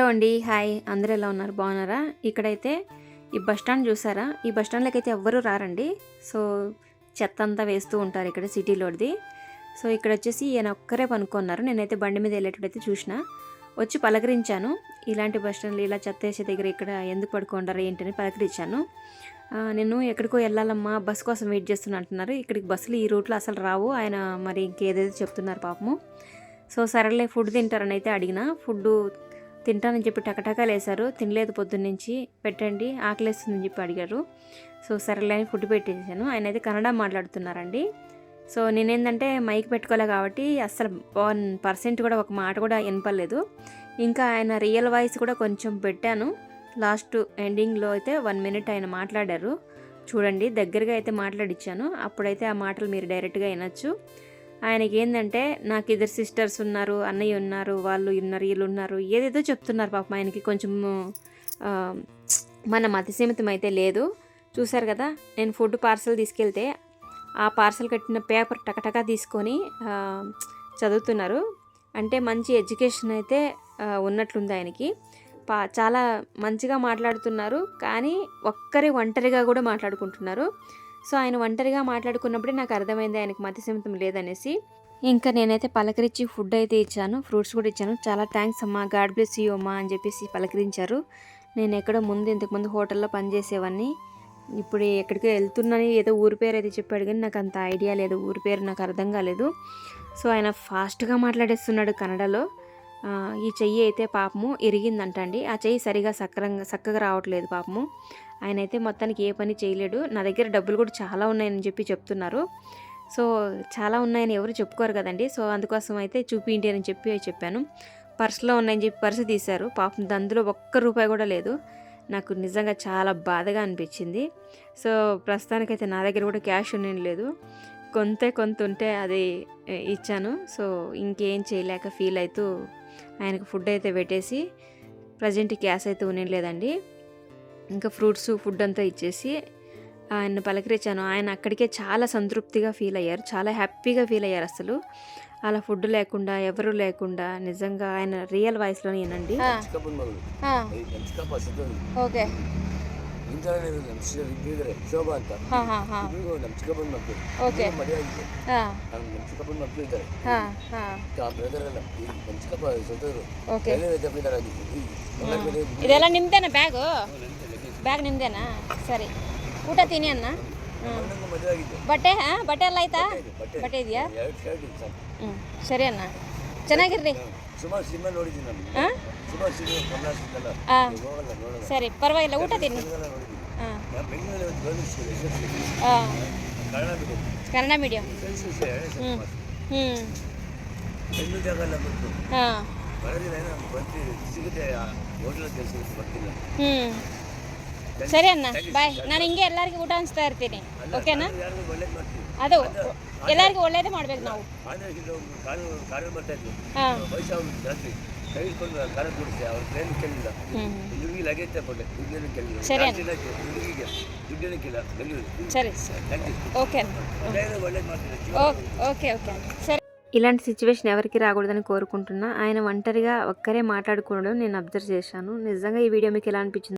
Hello అండి. Hi. అందరూ ఎలా ఉన్నారు? బాగున్నారా? ఇక్కడైతే ఈ బస్ స్టాండ్ చూసారా? ఈ బస్ అయితే ఎవ్వరూ రారండి. సో చెత్త అంతా వేస్తూ ఉంటారు ఇక్కడ సిటీలోది సో ఇక్కడ వచ్చేసి ఈయన ఒక్కరే పనుకున్నారు. నేనైతే బండి మీద వెళ్ళేటట్టయితే చూసిన. వచ్చి పలకరించాను. ఇలాంటి బస్ స్టాండ్లు ఇలా చెత్త వేసే దగ్గర ఇక్కడ ఎందుకు పడుకుంటారు? ఏంటని పలకరించాను. నేను ఎక్కడికో వెళ్ళాలమ్మా బస్ కోసం వెయిట్ చేస్తున్నా అంటున్నారు. ఇక్కడికి బస్సులు ఈ రూట్లో అసలు రావు. ఆయన మరి ఇంకేదైతే చెప్తున్నారు పాపము. సో సరేలే ఫుడ్ తింటారని అయితే అడిగిన. ఫుడ్ తింటానని చెప్పి టకటకాలు వేశారు తినలేదు పొద్దున్నుంచి పెట్టండి ఆకలేస్తుందని చెప్పి అడిగారు. సో సరేలే అని ఫుడ్ పెట్టేసాను ఆయన అయితే కన్నడ మాట్లాడుతున్నారండి. సో నేనేంటంటే మైక్ పెట్టుకోలే కాబట్టి అస్సలు వన్ పర్సెంట్ కూడా ఒక మాట కూడా వినపలేదు ఇంకా ఆయన రియల్ వాయిస్ కూడా కొంచెం పెట్టాను. లాస్ట్ ఎండింగ్లో అయితే వన్ మినిట్ ఆయన మాట్లాడారు. చూడండి దగ్గరగా అయితే మాట్లాడిచ్చాను. అప్పుడైతే ఆ మాటలు మీరు డైరెక్ట్గా వినొచ్చు. ఆయనకి ఏంటంటే నాకు ఇద్దరు సిస్టర్స్ ఉన్నారు అన్నయ్య ఉన్నారు వాళ్ళు ఉన్నారు వీళ్ళు ఉన్నారు. ఏదేదో చెప్తున్నారు పాపం ఆయనకి కొంచెం మన మతిసీమితం అయితే లేదు. చూసారు కదా నేను ఫుడ్ పార్సల్ తీసుకెళ్తే ఆ పార్సల్ కట్టిన పేపర్ టకటకా తీసుకొని చదువుతున్నారు. అంటే మంచి ఎడ్యుకేషన్ అయితే ఉన్నట్లుంది ఆయనకి. పా చాలా మంచిగా మాట్లాడుతున్నారు కానీ ఒక్కరి ఒంటరిగా కూడా మాట్లాడుకుంటున్నారు. సో ఆయన ఒంటరిగా మాట్లాడుకున్నప్పుడే నాకు అర్థమైంది ఆయనకు మతిసీమితం లేదనేసి. ఇంకా నేనైతే పలకరించి ఫుడ్ అయితే ఇచ్చాను ఫ్రూట్స్ కూడా ఇచ్చాను. చాలా థ్యాంక్స్ అమ్మా గాడ్ బ్లెస్ యూ అమ్మా అని చెప్పేసి పలకరించారు. నేను ఎక్కడో ముందు ఇంతకుముందు హోటల్లో పనిచేసేవాడిని ఇప్పుడు ఎక్కడికి వెళ్తున్నాను ఏదో ఊరి పేరు అయితే చెప్పాడు కానీ నాకు అంత ఐడియా లేదు ఊరి పేరు నాకు అర్థం కాలేదు. సో ఆయన ఫాస్ట్గా మాట్లాడేస్తున్నాడు కన్నడలో. ఈ చెయ్యి అయితే పాపము ఇరిగిందంటండి. ఆ చెయ్యి సరిగా సక్రంగా చక్కగా రావట్లేదు పాపము. ఆయన అయితే మొత్తానికి ఏ పని చేయలేడు. నా దగ్గర డబ్బులు కూడా చాలా ఉన్నాయని చెప్పి చెప్తున్నారు. సో చాలా ఉన్నాయని ఎవరు చెప్పుకోరు కదండి. సో అందుకోసం అయితే చూపిండి అని చెప్పి చెప్పాను. పర్సులో ఉన్నాయని చెప్పి పర్సు తీశారు. పాపం అందులో ఒక్క రూపాయి కూడా లేదు. నాకు నిజంగా చాలా బాధగా అనిపించింది. సో ప్రస్తుతానికైతే నా దగ్గర కూడా క్యాష్ ఉండేది లేదు. కొంతే కొంత ఉంటే అది ఇచ్చాను. సో ఇంకేం చేయలేక ఫీల్ అవుతూ ఆయనకు ఫుడ్ అయితే పెట్టేసి ప్రజెంట్ గ్యాస్ అయితే ఉండలేదండి ఇంకా ఫ్రూట్స్ ఫుడ్ అంతా ఇచ్చేసి ఆయన పలకరించాను. ఆయన అక్కడికే చాలా సంతృప్తిగా ఫీల్ అయ్యారు. చాలా హ్యాపీగా ఫీల్ అయ్యారు అసలు. అలా ఫుడ్ లేకుండా ఎవరు లేకుండా నిజంగా ఆయన రియల్ వాయిస్లో నేనండి ఓకే. ನಮ್ಮ ಇದ್ದಿದ್ರೆ ಶೋಭಾ ಅಂತ. ಹಾ ನಮ್ಮ ಚಿಕ್ಕಪ್ಪನ ಓಕೆ ಮದುವೆ ಆಗಿದೆ ನಮ್ಮ ನಮ್ಮ ಚಿಕ್ಕಪ್ಪನ ಮಕ್ಕಳು ಆ ಬ್ರದರ್ ನಮ್ಮ ಚಿಕ್ಕಪ್ಪ ಇದೆಲ್ಲ ನಿಮ್ದೇನಾ ಬ್ಯಾಗು ಬ್ಯಾಗ್ ನಿಮ್ದೇನಾ? ಸರಿ. ಊಟ ತಿನ್ನಿ ಅಣ್ಣ. ಬಟ್ಟೆ ಹಾಂ? ಬಟ್ಟೆ ಎಲ್ಲ ಆಯ್ತಾ? ಬಟ್ಟೆ ಇದೆಯಾ? ಹ್ಞೂ ಸರಿ ಅಣ್ಣ. ಚೆನ್ನಾಗಿರ್ರಿ ಸುಮಾರು ಸಿನಿಮಾ ನೋಡಿದ್ದೀನಿ ನಾನು. ಹಾಂ ಸುಮಾರು ಸಿನಿಮಾ ಕನ್ನಡ ಹಾಂ ಹೋಗಲ್ಲ ನೋಡಲ್ಲ ಸರಿ ಪರವಾಗಿಲ್ಲ ಊಟ ತಿನ್ನಿ. ನೋಡಿದ್ದೀನಿ. ಹಾಂ ನಾನು ಬೆಂಗಳೂರಲ್ಲಿ ಒಂದು ಗೌರ್ಮೆಂಟ್ ಸ್ಕೂಲ್ ಎಸ್ ಎಸ್ ಹಾಂ ಕನ್ನಡ ಮೀಡಿಯಂ ಕನ್ನಡ ಮೀಡಿಯಂ ಹ್ಞೂ ಹ್ಞೂ ಬೆಂಗಳೂರು ಹಾಂ ಬರೋದಿಲ್ಲ ಏನೋ ಬರ್ತೀವಿ ಸಿಗುತ್ತೆ ಕೆಲಸ ಬರ್ತಿಲ್ಲ. ಹ್ಞೂ ಸರಿ ಅಣ್ಣ ಬಾಯ್ ನಾನು ಹಿಂಗೆ ಎಲ್ಲರಿಗೂ ಊಟ ಹಂಚ್ತಾ ಇರ್ತೀನಿ ಓಕೆನಾ ಯಾರಿಗೂ ಒಳ್ಳೇದು ಮಾಡ್ತೀವಿ ಅದು ಎಲ್ಲರಿಗೂ ಒಳ್ಳೇದೇ ಮಾಡ್ಬೇಕು ನಾವು ಆಂಧ್ರ ಕಾರು ಕಾರಲ್ಲಿ ಬರ್ತಾ ಇದ್ವಿ ಹಾಂ ವಯಸ್ಸು ಜಾಸ್ತಿ ಕೈ ಇಟ್ಕೊಂಡು ಕಾರ ಕೊಡಿಸಿ ಅವ್ರ ಟ್ರೈನ್ ಕೇಳಿಲ್ಲ ಹ್ಞೂ ಹುಡುಗಿ ಲಗೇಜ್ ತಗೊಂಡೆ ದುಡ್ಡೇನು ಕೇಳಿಲ್ಲ ಸರಿ. ಜಾಸ್ತಿ ಇಲ್ಲ ಹುಡುಗಿಗೆ ದುಡ್ಡೇನು ಕೇಳಿಲ್ಲ ಬೆಂಗಳೂರು ಸರಿ ಸರಿ ಥ್ಯಾಂಕ್ ಯು ఓకే అన్న ಒಳ್ಳೇದು ಮಾಡ್ತೀನಿ ఓకే ఓకే ఓకే సరే ఇలాంటి సిచ్యువేషన్ ఎవరికి రాకూడదని కోరుకుంటున్నా ఆయన ఒంటరిగా ఒక్కరే మాట్లాడుకోవడం నేను అబ్జర్వ్ చేశాను నిజంగా ఈ వీడియో మీకు ఎలా అనిపించింది